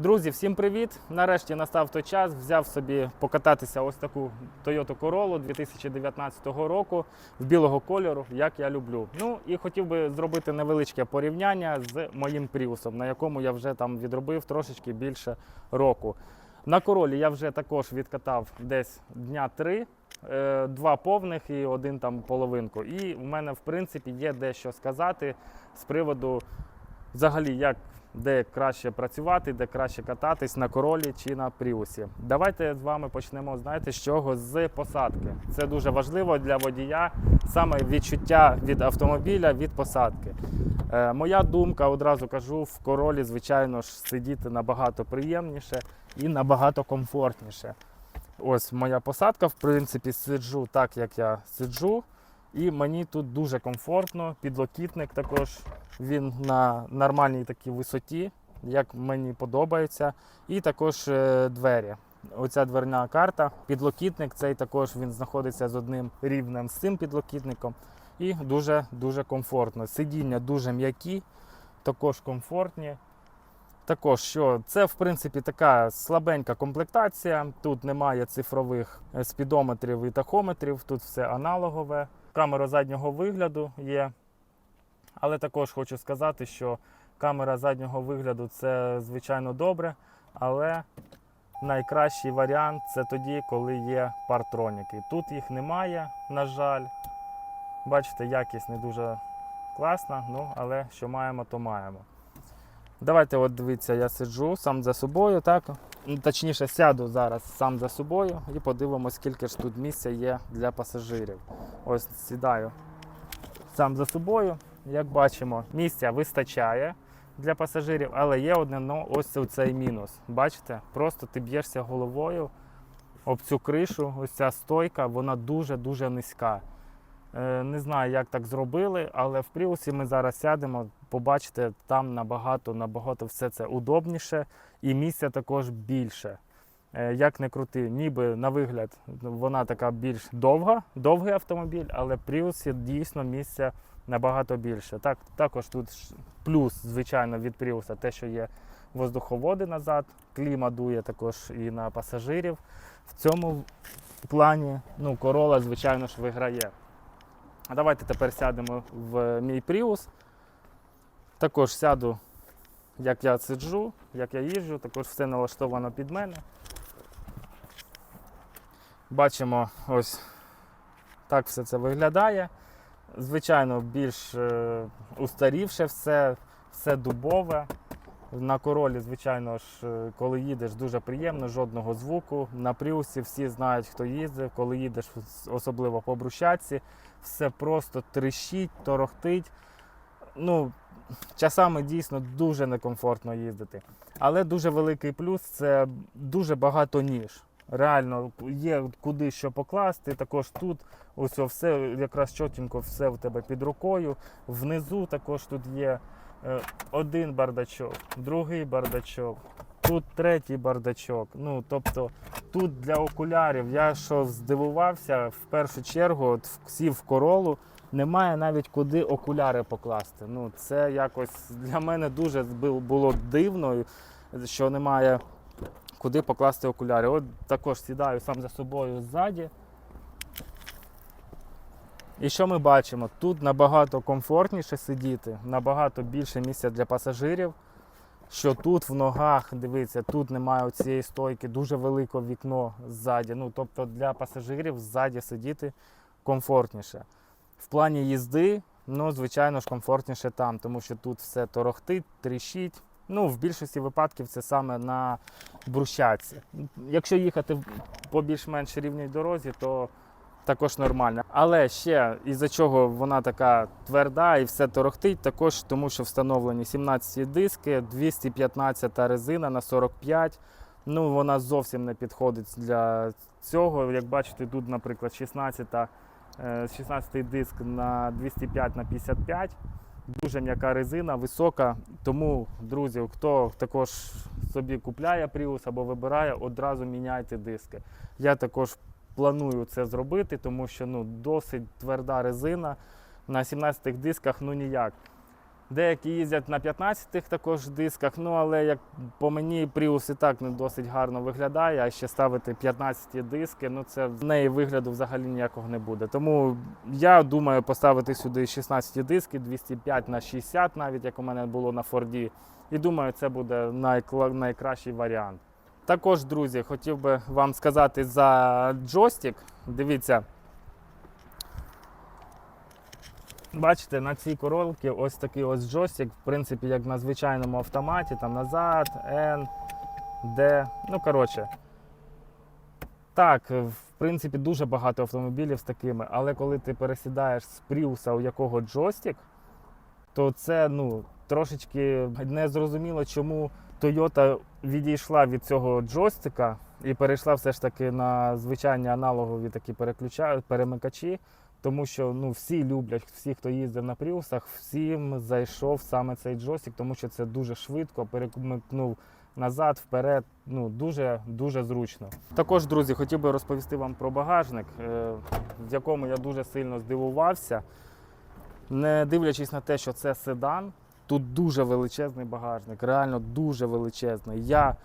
Друзі, всім привіт! Нарешті настав той час. Взяв собі покататися ось таку Toyota Corolla 2019 року в білого кольору, як я люблю. Ну і хотів би зробити невеличке порівняння з моїм Prius, на якому я вже там відробив трошечки більше року. На королі я вже також відкатав десь дня три, е, два повних і один там половинку. І в мене, в принципі, є дещо сказати з приводу взагалі, як де краще працювати, де краще кататись на королі чи на пріусі. Давайте з вами почнемо, знаєте, з чого? З посадки. Це дуже важливо для водія, саме відчуття від автомобіля від посадки. Е, моя думка, одразу кажу, в королі, звичайно ж, сидіти набагато приємніше і набагато комфортніше. Ось моя посадка, в принципі, сиджу так, як я сиджу. І мені тут дуже комфортно. Підлокітник також він на нормальній такій висоті, як мені подобається. І також е, двері. Оця дверна карта. Підлокітник цей також він знаходиться з одним рівнем з цим підлокітником. І дуже дуже комфортно. Сидіння дуже м'які, також комфортні. Також що це в принципі така слабенька комплектація. Тут немає цифрових е, спідометрів і тахометрів, тут все аналогове. Камера заднього вигляду є. Але також хочу сказати, що камера заднього вигляду це звичайно добре, але найкращий варіант це тоді, коли є партроніки. Тут їх немає, на жаль. Бачите, якість не дуже класна, ну але що маємо, то маємо. Давайте, от дивіться, я сиджу сам за собою, так? Ну, Точніше, сяду зараз сам за собою і подивимось, скільки ж тут місця є для пасажирів. Ось сідаю сам за собою. Як бачимо, місця вистачає для пасажирів, але є одне ну, ось цей мінус. Бачите, просто ти б'єшся головою об цю кришу, ось ця стойка, вона дуже-дуже низька. Е, Не знаю, як так зробили, але в Пріусі ми зараз сядемо, побачите, там набагато, набагато все це удобніше і місця також більше. Е, Як не крути, ніби на вигляд вона така більш довга, довгий автомобіль, але Пріусі дійсно місця набагато більше. Так, також тут плюс, звичайно, від Пріуса те, що є воздуховоди назад, кліма дує також і на пасажирів. В цьому плані ну, корола, звичайно ж, виграє. А давайте тепер сядемо в мій Prius. Також сяду, як я сиджу, як я їжджу, також все налаштовано під мене. Бачимо, ось так все це виглядає. Звичайно, більш е, устарівше все, все дубове. На королі, звичайно ж, е, коли їдеш, дуже приємно, жодного звуку. На пріусі всі знають, хто їздив, коли їдеш, особливо по брусчатці, все просто трещить, торохтить. Ну, часами дійсно дуже некомфортно їздити. Але дуже великий плюс це дуже багато ніж. Реально є куди що покласти. Також тут ось все якраз чотенько все в тебе під рукою. Внизу також тут є е, один бардачок, другий бардачок, тут третій бардачок. Ну тобто тут для окулярів я що здивувався в першу чергу, от сів в королу. Немає навіть куди окуляри покласти. Ну, це якось для мене дуже бу- було дивно, що немає куди покласти окуляри. От також сідаю сам за собою ззаді. І що ми бачимо? Тут набагато комфортніше сидіти, набагато більше місця для пасажирів. Що тут в ногах, дивіться, тут немає цієї стойки, дуже велике вікно ззаді. Ну, тобто для пасажирів ззаді сидіти комфортніше. В плані їзди, ну, звичайно ж, комфортніше там, тому що тут все торохтить, тріщить. Ну, в більшості випадків це саме на брусчатці. Якщо їхати по більш-менш рівній дорозі, то також нормально. Але ще із-за чого вона така тверда і все торохтить, також тому що встановлені 17 диски, 215 резина на 45. Ну, вона зовсім не підходить для цього. Як бачите, тут, наприклад, 16, е, 16 диск на 205 на 55. Дуже м'яка резина, висока. Тому, друзі, хто також собі купляє Prius або вибирає, одразу міняйте диски. Я також планую це зробити, тому що ну, досить тверда резина. На 17 дисках ну ніяк. Деякі їздять на 15-х також дисках, ну але як по мені Prius і так не досить гарно виглядає, а ще ставити 15 диски, ну це в неї вигляду взагалі ніякого не буде. Тому я думаю поставити сюди 16 диски, 205 на 60 навіть, як у мене було на Форді. І думаю, це буде найкращий варіант. Також, друзі, хотів би вам сказати за джойстик. Дивіться. Бачите, на цій коробці ось такий ось джойстик, в принципі, як на звичайному автоматі, там назад, N, D. Ну, коротше. Так, в принципі, дуже багато автомобілів з такими, але коли ти пересідаєш з Prius, у якого джойстик, то це ну, трошечки незрозуміло, чому Toyota відійшла від цього джойстика і перейшла все ж таки на звичайні аналогові такі переключа... перемикачі. Тому що ну, всі люблять, всі, хто їздив на пріусах, всім зайшов саме цей джойстик, тому що це дуже швидко, перемикнув назад, вперед. Ну, дуже дуже зручно. Також, друзі, хотів би розповісти вам про багажник, е, в якому я дуже сильно здивувався. Не дивлячись на те, що це седан, тут дуже величезний багажник, реально дуже величезний. Я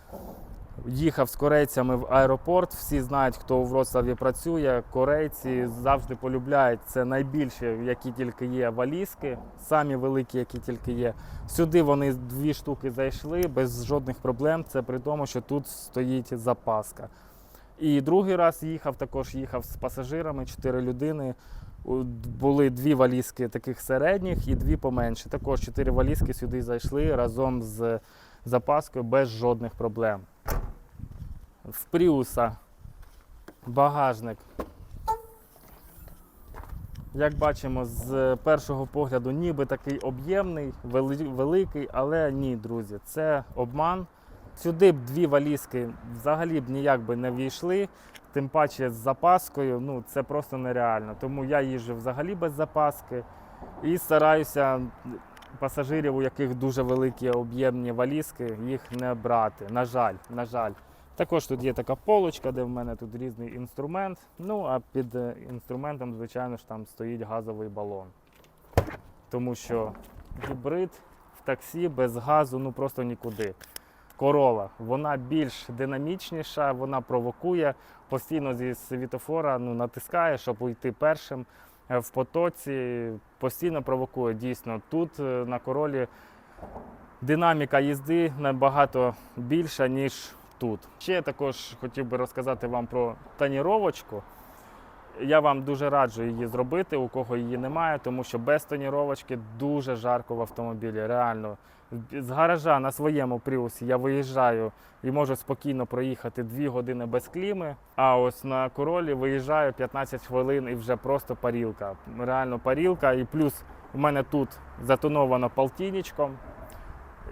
їхав з корейцями в аеропорт. Всі знають, хто у Вроцлаві працює. Корейці завжди полюбляють це найбільше, які тільки є валізки, самі великі, які тільки є. Сюди вони дві штуки зайшли без жодних проблем. Це при тому, що тут стоїть запаска. І другий раз їхав, також їхав з пасажирами, чотири людини. Були дві валізки таких середніх і дві поменше. Також чотири валізки сюди зайшли разом з запаскою без жодних проблем. В Пріуса багажник. Як бачимо, з першого погляду ніби такий об'ємний, великий, але ні, друзі, це обман. Сюди б дві валізки взагалі б ніяк би не війшли, тим паче з запаскою, ну це просто нереально. Тому я їжджу взагалі без запаски і стараюся пасажирів, у яких дуже великі об'ємні валізки, їх не брати. На жаль, на жаль. Також тут є така полочка, де в мене тут різний інструмент. Ну а під е, інструментом, звичайно ж, там стоїть газовий балон. Тому що гібрид в таксі без газу ну просто нікуди. Корола, вона більш динамічніша, вона провокує, постійно зі світофора ну, натискає, щоб уйти першим е, в потоці, постійно провокує. Дійсно, тут е, на королі динаміка їзди набагато більша, ніж тут. Ще також хотів би розказати вам про тоніровочку. Я вам дуже раджу її зробити, у кого її немає, тому що без тоніровочки дуже жарко в автомобілі. Реально. З гаража на своєму пріусі я виїжджаю і можу спокійно проїхати 2 години без кліми. А ось на королі виїжджаю 15 хвилин і вже просто парілка. Реально парілка. І плюс у мене тут затоновано полтинничком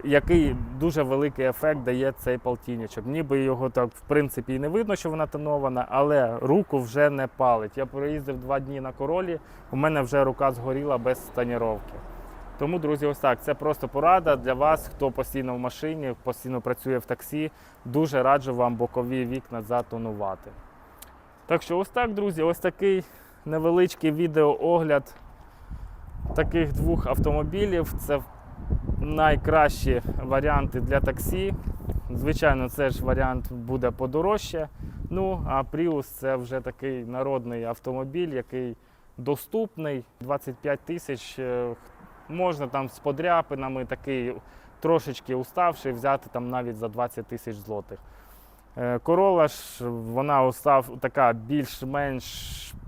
який дуже великий ефект дає цей полтинничок. Ніби його так в принципі і не видно, що вона тонована, але руку вже не палить. Я проїздив два дні на королі, у мене вже рука згоріла без тоніровки. Тому, друзі, ось так. Це просто порада для вас, хто постійно в машині, постійно працює в таксі. Дуже раджу вам бокові вікна затонувати. Так що, ось так, друзі, ось такий невеличкий відеоогляд таких двох автомобілів. Це найкращі варіанти для таксі. Звичайно, це ж варіант буде подорожче. Ну, а Prius це вже такий народний автомобіль, який доступний. 25 тисяч е, можна там з подряпинами, такий трошечки уставший, взяти там навіть за 20 тисяч злотих. Е, Корола ж вона устав така більш-менш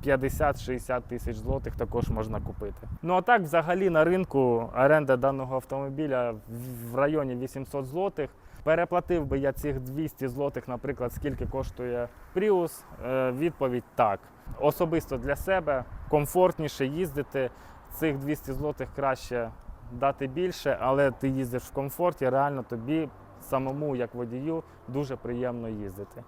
50-60 тисяч злотих також можна купити. Ну а так, взагалі на ринку оренда даного автомобіля в- в районі 800 злотих. Переплатив би я цих 200 злотих, наприклад, скільки коштує Prius? Е, Відповідь так. Особисто для себе комфортніше їздити. Цих 200 злотих краще дати більше, але ти їздиш в комфорті, реально тобі самому, як водію, дуже приємно їздити.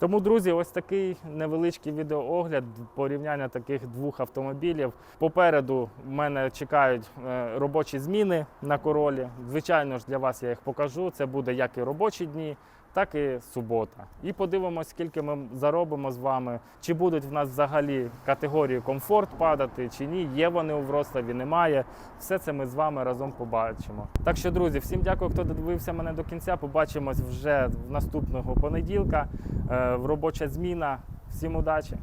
Тому, друзі, ось такий невеличкий відеоогляд порівняння таких двох автомобілів. Попереду в мене чекають е, робочі зміни на королі. Звичайно ж, для вас я їх покажу. Це буде як і робочі дні, так і субота. І подивимось, скільки ми заробимо з вами, чи будуть в нас взагалі категорії комфорт падати, чи ні. Є вони у Врославі, немає. Все це ми з вами разом побачимо. Так що, друзі, всім дякую, хто додивився мене до кінця. Побачимось вже в наступного понеділка. Е, робоча зміна. Всім удачі!